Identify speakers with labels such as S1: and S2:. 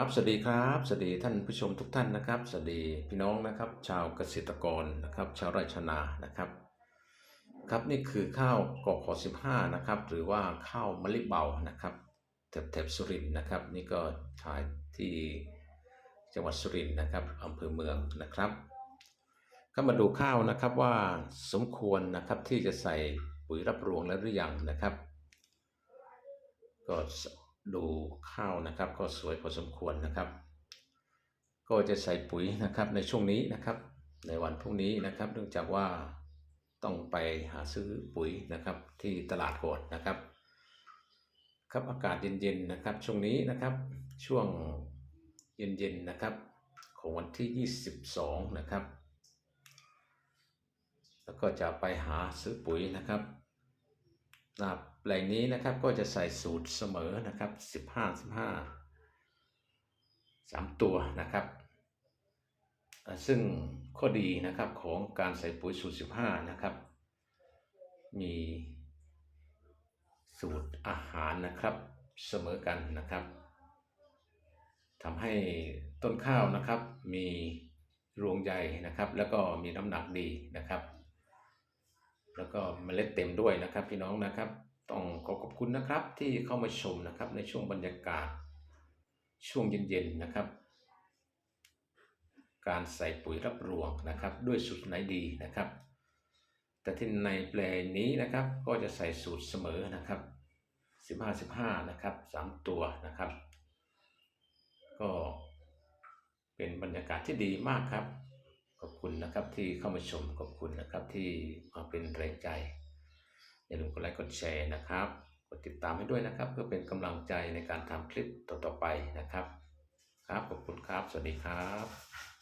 S1: ครับสวัสดีครับสวัสดีท่านผู้ชมทุกท่านนะครับสวัสดีพี่น้องนะครับ ชาวเกษตรกรนะครับ ชาวไร่ชาวนานะครับ ครับนี่คือข้าวกอกข15นะครับ หรือว่าข้าวมะลิเบานะครับแถบแถบสุรินทร์นะครับ นี่ก็ถ่ายที่จังหวัดสุรินทร์นะครับอำเภอเมืองนะครับ ก็มาดูข้าวนะครับว่าสมควรนะครับที่จะใส่ปุ๋ยรับรวงแล้วหรือยังนะครับ ก็ ดูข้าวนะครับ ก็สวยพอสมควรนะครับ ก็จะใส่ปุ๋ยนะครับในช่วงนี้นะครับ ในวันพรุ่งนี้นะครับ เนื่องจากว่าต้องไปหาซื้อปุ๋ยนะครับที่ตลาดก่อนนะครับ ครับอากาศเย็นๆนะครับ ช่วงนี้นะครับช่วงเย็นๆนะครับ ของวันที่ 22 นะครับ แล้วก็จะไปหาซื้อปุ๋ยนะครับ นาแปลงนี้นะครับก็จะใส่สูตรเสมอนะครับ 15 15 3 ตัวนะครับ ซึ่งข้อดีนะครับของการใส่ปุ๋ยสูตร 15 นะครับ มีสูตรอาหารนะครับเสมอกันนะครับทำให้ต้นข้าวนะครับมีรวงใหญ่นะครับ แล้วก็มีน้ำหนักดีนะครับ แล้วก็เมล็ดเต็มด้วยนะครับพี่น้องนะครับ ต้องขอขอบคุณนะครับที่เข้ามาชมนะครับในช่วงบรรยากาศ ช่วงเย็นๆนะครับ การใส่ปุ๋ยรับรวงนะครับ ด้วยสูตรไหนดีนะครับ แต่ที่ในแปลนี้นะครับก็จะใส่สูตรเสมอนะครับ 15 15 นะครับ 3 ตัวนะครับ ก็เป็นบรรยากาศที่ดีมากครับ ขอบคุณนะครับที่เข้ามาชมขอบคุณนะครับที่มาเป็นแรงใจอย่าลืมกดไลค์กดแชร์นะครับกดติดตามให้ด้วยนะครับ เพื่อเป็นกำลังใจในการทำคลิปต่อๆไปนะครับ ครับขอบคุณครับ สวัสดีครับ